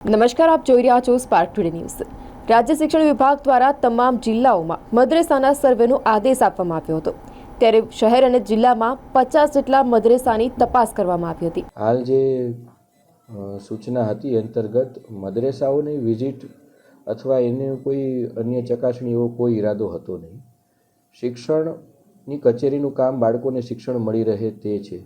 નમસ્કાર, આપ જોઈ રહ્યા છો સ્પાર્ક ટુડે ન્યૂઝ રાજ્ય શિક્ષણ વિભાગ દ્વારા તમામ જિલ્લાઓમાં મદ્રેસાના સર્વેનો આદેશ આપવામાં આવ્યો હતો. ત્યારે શહેર અને જિલ્લામાં પચાસ જેટલા મદ્રેસાની તપાસ કરવામાં આવી હતી. હાલ જે સૂચના હતી અંતર્ગત મદ્રેસાઓની વિઝિટ અથવા એને કોઈ અન્ય ચકાસણી એવો કોઈ ઈરાદો હતો નહીં. શિક્ષણની કચેરીનું કામ બાળકોને શિક્ષણ મળી રહે તે છે.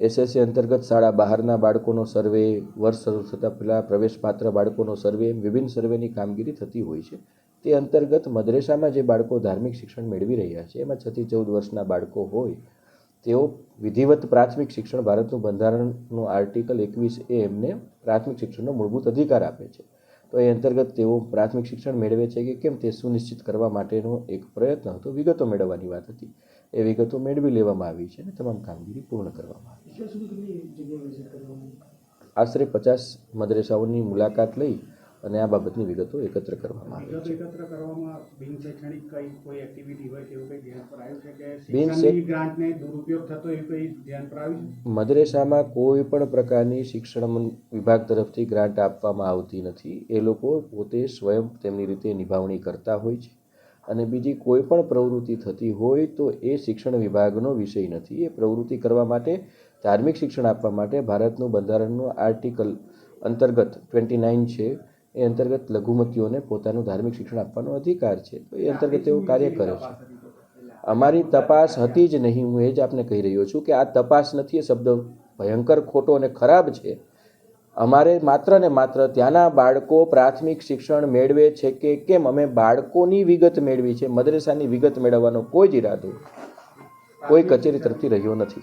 એસએસસી અંતર્ગત શાળા બહારના બાળકોનો સર્વે, વર્ષ શરૂ થતાં પહેલાં પ્રવેશપાત્ર બાળકોનો સર્વે એમ વિભિન્ન સર્વેની કામગીરી થતી હોય છે. તે અંતર્ગત મદ્રેસામાં જે બાળકો ધાર્મિક શિક્ષણ મેળવી રહ્યા છે, એમાં છથી ચૌદ વર્ષના બાળકો હોય, તેઓ વિધિવત પ્રાથમિક શિક્ષણ ભારતનું બંધારણનું આર્ટિકલ એકવીસ એ એમને પ્રાથમિક શિક્ષણનો મૂળભૂત અધિકાર આપે છે. તો એ અંતર્ગત તેઓ પ્રાથમિક શિક્ષણ મેળવે છે કે કેમ તે સુનિશ્ચિત કરવા માટેનો એક પ્રયત્ન હતો. વિગતો મેળવવાની વાત હતી. એ વિગતો મેળવી લેવામાં આવી છે અને તમામ કામગીરી પૂર્ણ કરવામાં આવી છે. આશરે પચાસ મદ્રેસાઓની મુલાકાત લઈ અને આ બાબતની વિગતો એકત્ર કરવામાં આવી છે. મદરેસામાં કોઈ પણ પ્રકારની શિક્ષણ વિભાગ તરફથી ગ્રાન્ટ આપવામાં આવતી નથી. એ લોકો પોતે સ્વયં તેમની રીતે નિભાવણી કરતા હોય છે. અને બીજી કોઈ પણ પ્રવૃત્તિ થતી હોય તો એ શિક્ષણ વિભાગનો વિષય નથી. એ પ્રવૃત્તિ કરવા માટે ધાર્મિક શિક્ષણ આપવા માટે ભારતનું બંધારણનું આર્ટિકલ અંતર્ગત ટ્વેન્ટી નાઇન છે. એ અંતર્ગત લઘુમતીઓને પોતાનું ધાર્મિક શિક્ષણ આપવાનો અધિકાર છે. તો એ અંતર્ગત તેઓ કાર્ય કરે છે. અમારી તપાસ હતી જ નહીં. હું એ જ આપને કહી રહ્યો છું કે આ તપાસ નથી. એ શબ્દ ભયંકર ખોટો અને ખરાબ છે. અમારે માત્ર ને માત્ર ત્યાંના બાળકો પ્રાથમિક શિક્ષણ મેળવે છે કે કેમ? અમે બાળકોની વિગત મેળવી છે. મદ્રેસાની વિગત મેળવવાનો કોઈ જ ઈરાદો કોઈ કચેરી તરફથી રહ્યો નથી.